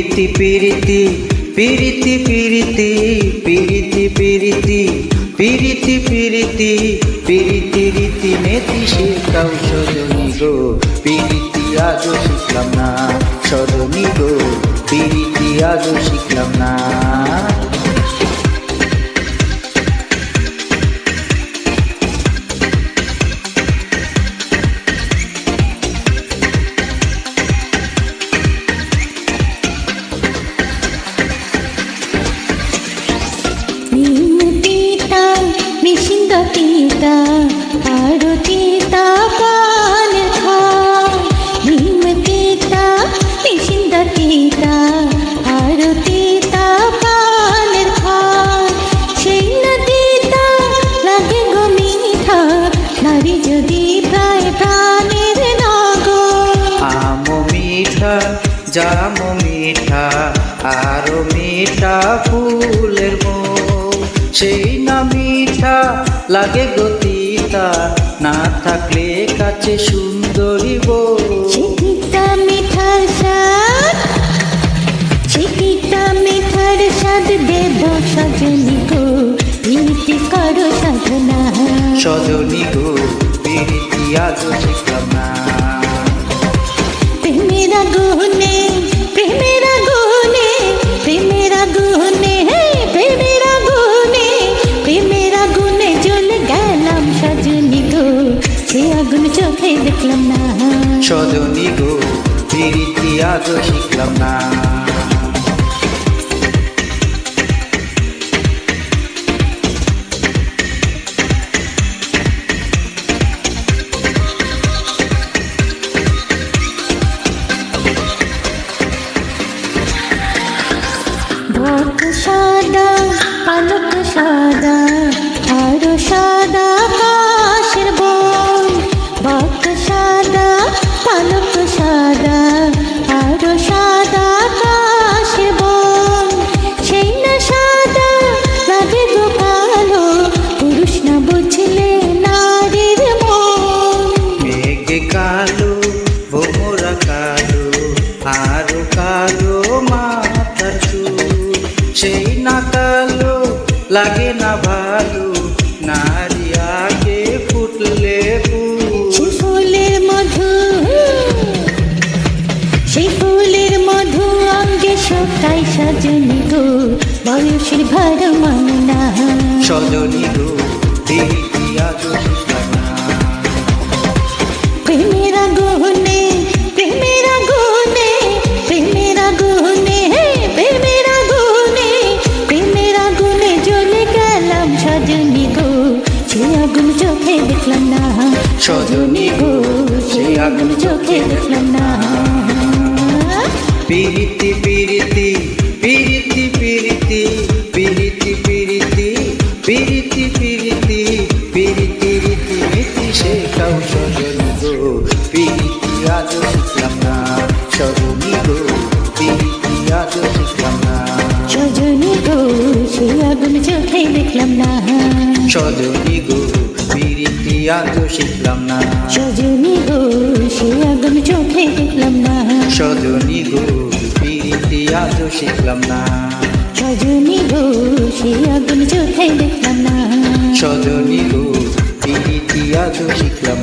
পিরিতি পিরিতি পিরিতি পিরিতি পিরিতি পিরিতি পিরিতি পিরিতি পিরিতি রীতি নেতি সে কৌশল গো যদি প্রায় প্রাণের নাগো আম মিঠা জাম মিঠা আরও মিঠা ফুলের মৌ সেই না মিঠা লাগে গতিতা না থাকলে কাছে সুন্দরী চিকিটা মিঠার স্বাদ চিকিটা মিঠার স্বাদ দেব সজনী গো। প্রীতি করো সাধনা। সজনী গো। প্রীতি আজও শিখলাম না প্রেমের গুনে প্রেমের গুনে প্রেমের গুনে হে প্রেমের গুনে প্রেমের গুনে জ্বলে গেলাম সজনী গো সে আগুন চোখে দেখলাম না সজনী গো প্রীতি আজও শিখলাম না পালক সাদা, আরও সাদা কাশের বন। বক সাদা, পালক সাদা, আরও সাদা কাশের বন। সেই না সাদা, লাগে গো কালো, পুরুষ না বুঝলে নারীর মন। মেঘে কালো ভোমরা কালো, আরও কালো সেই না কালো লাগে না ভালো নারী আগে ফুটলে ফুল। ফুলের মধু সেই ফুলের মধু অঙ্গে সকাই সজনী গো বয়সের ভার মানা সজনী গো। সজনী গো সে আগুন চোখে দেখলাম না। পিরিতি পিরিতি পিরিতি পিরিতি পিরিতি পিরিতি পিরিতি পিরিতি পিরিতি রীতি নীতি শেখাও সজনী গো। পিরিতি আজও শিখলাম না। সজনী গো পিরিতি আজও শিখলাম না। সজনী গো সে আগুন চোখে দেখলাম না। সজনী আজও শিখলাম না। সজনী গো সে আগুন চোখে দেখলাম না। সজনী গো প্রীতি আজও শিখলাম না। সজনী গো সে আগুন চোখে দেখলাম না। সজনী গো প্রীতি আজও শিখলাম